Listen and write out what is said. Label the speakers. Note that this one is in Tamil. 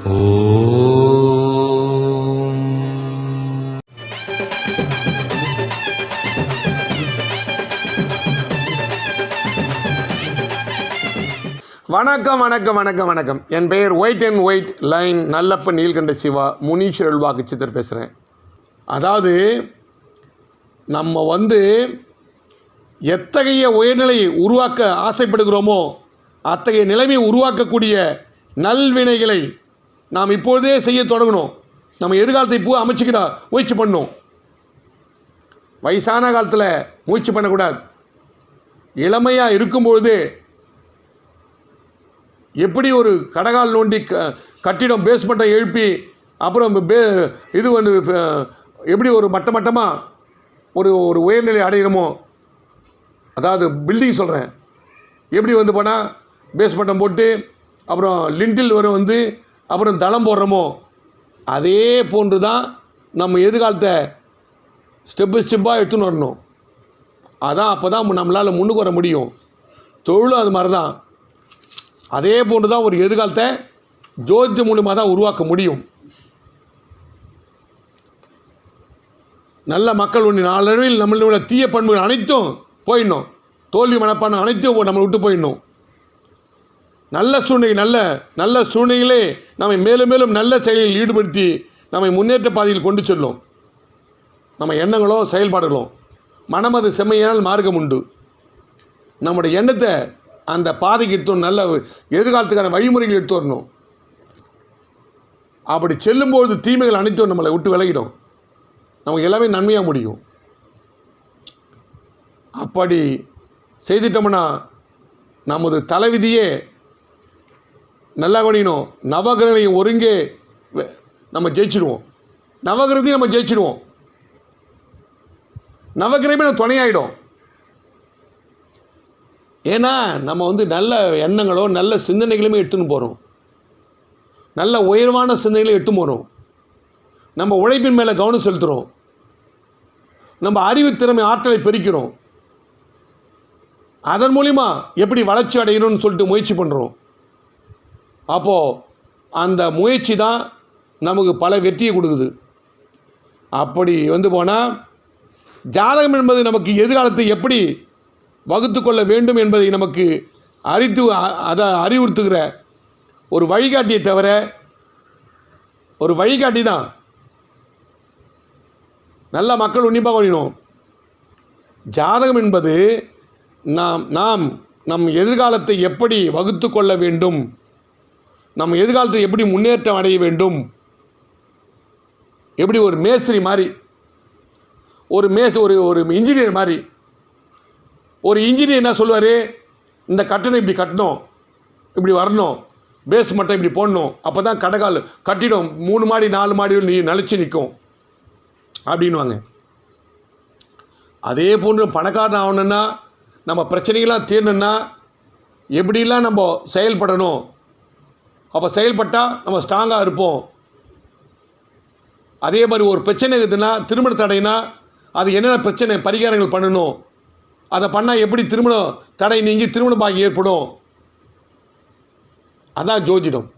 Speaker 1: வணக்கம் வணக்கம் வணக்கம் வணக்கம். என் பெயர் white and white line Nallappa Neelkanta Siva Munish அல்வாக்கு சித்தர் பேசுகிறேன் அதாவது நம்ம வந்து எத்தகைய உயர்நிலையை உருவாக்க ஆசைப்படுகிறோமோ அத்தகைய நிலைமையை உருவாக்கக்கூடிய நல்வினைகளை நாம் இப்பொழுதே செய்ய தொடங்கணும். நம்ம எதிர்காலத்தை இப்போ அமைச்சிக்கிற முயற்சி பண்ணணும். வயசான காலத்தில் முயற்சி பண்ணக்கூடாது. இளமையாக இருக்கும்பொழுது எப்படி ஒரு கடகால் நோண்டி க கட்டிடம் பேஸ்மெண்ட்டை எழுப்பி அப்புறம் பே இது வந்து எப்படி ஒரு மட்ட மட்டமாக ஒரு ஒரு உயர்நிலை அடைகிறோமோ அதாவது பில்டிங் சொல்கிறேன் எப்படி வந்து போனால் பேஸ்மெண்டம் போட்டு அப்புறம் லிண்டில் வரும் வந்து அப்புறம் தளம் போடுறோமோ? அதே போன்று தான் நம்ம எதிர்காலத்தை ஸ்டெப்பு ஸ்டெப்பாக எடுத்துன்னு வரணும். அதான் அப்போ தான் நம்மளால் முன்னுக்கு வர முடியும். தொழிலும் அது மாதிரி தான் அதே போன்று தான் ஒரு எதிர்காலத்தை ஜோதிட மூலியமாக தான் உருவாக்க முடியும். நல்ல மக்கள் ஒன்று நாளடைவில் நம்மளுடைய தீய பண்புகள் அனைத்தும் போயிடணும். தோல்வி மனப்பான்மை அனைத்தும் நம்மளை விட்டு போயிடணும். நல்ல சூழ்நிலை நல்ல நல்ல சூழ்நிலையிலே நம்மை மேலும் மேலும் நல்ல செயலில் ஈடுபடுத்தி நம்மை முன்னேற்ற பாதையில் கொண்டு செல்லும். நம்ம எண்ணங்களோ செயல்பாடுகளோ மனமது செம்மையினால் மார்க்கம் உண்டு. நம்முடைய எண்ணத்தை அந்த பாதைக்கு எடுத்து நல்ல எதிர்காலத்துக்கான வழிமுறைகள் எடுத்து வரணும். அப்படி செல்லும்போது தீமைகள் அனைத்தும் நம்மளை விட்டு விலகிடும். நமக்கு எல்லாமே நன்மையாக முடியும். அப்படி செய்துட்டோம்னா நமது தலைவிதியே நல்லா கவனிக்கணும். நவகிரகங்களையும் ஒருங்கே வெ- நம்ம ஜெயிச்சிடுவோம். நவகிரகத்தையும் நம்ம ஜெயிச்சிடுவோம். நவகிரகமே நம்ம துணையாயிடும். ஏன்னா நம்ம வந்து நல்ல எண்ணங்களோ நல்ல சிந்தனைகளுமே எடுத்துன்னு போகிறோம் நல்ல உயர்வான சிந்தனைகளை எடுத்து போகிறோம் நம்ம உழைப்பின் மேலே கவனம் செலுத்துகிறோம் நம்ம அறிவு திறமை ஆற்றலை பெருக்கிறோம். அதன் மூலிமா எப்படி வளர்ச்சி அடையணும்னு சொல்லிட்டு முயற்சி பண்ணுறோம் அப்போது அந்த முயற்சி தான் நமக்கு பல வெற்றியை கொடுக்குது. அப்படி வந்து போனால் ஜாதகம் என்பது நமக்கு எதிர்காலத்தை எப்படி வகுத்து கொள்ள வேண்டும் என்பதை நமக்கு அறித்து அதை அறிவுறுத்துகிற ஒரு வழிகாட்டியை தவிர ஒரு வழிகாட்டி தான். நல்ல மக்கள் உன்னிப்பாக கொள்ளணும் ஜாதகம் என்பது நாம் நாம் நம் எதிர்காலத்தை எப்படி வகுத்து கொள்ள வேண்டும் நம்ம எதிர்காலத்தில் எப்படி முன்னேற்றம் அடைய வேண்டும்? எப்படி ஒரு மேஸ்திரி மாதிரி ஒரு மேஸ் ஒரு ஒரு இன்ஜினியர் மாதிரி ஒரு இன்ஜினியர் என்ன சொல்லுவார்? இந்த கட்டணம் இப்படி கட்டணும் இப்படி வரணும் பேஸ் மட்டும் இப்படி போடணும் அப்போ தான் கடைக்கால் கட்டிடும். மூணு மாடி நாலு மாடி நீ நிலச்சி நிற்கும் அப்படின்வாங்க அதே போன்று பணக்காரன் ஆகணுன்னா நம்ம பிரச்சனைகள்லாம் தீரணுன்னா எப்படிலாம் நம்ம செயல்படணும்? அப்போ செயல்பட்டால் நம்ம ஸ்ட்ராங்காக இருப்போம். அதே மாதிரி ஒரு பிரச்சனை இருக்குதுன்னா திருமண தடைனா அது என்னென்ன பிரச்சனை பரிகாரங்கள் பண்ணணும். அதை பண்ணால் எப்படி திருமணம் தடை நீங்கி திருமண பாக்கி ஏற்படும்? அதான் ஜோதிடம்.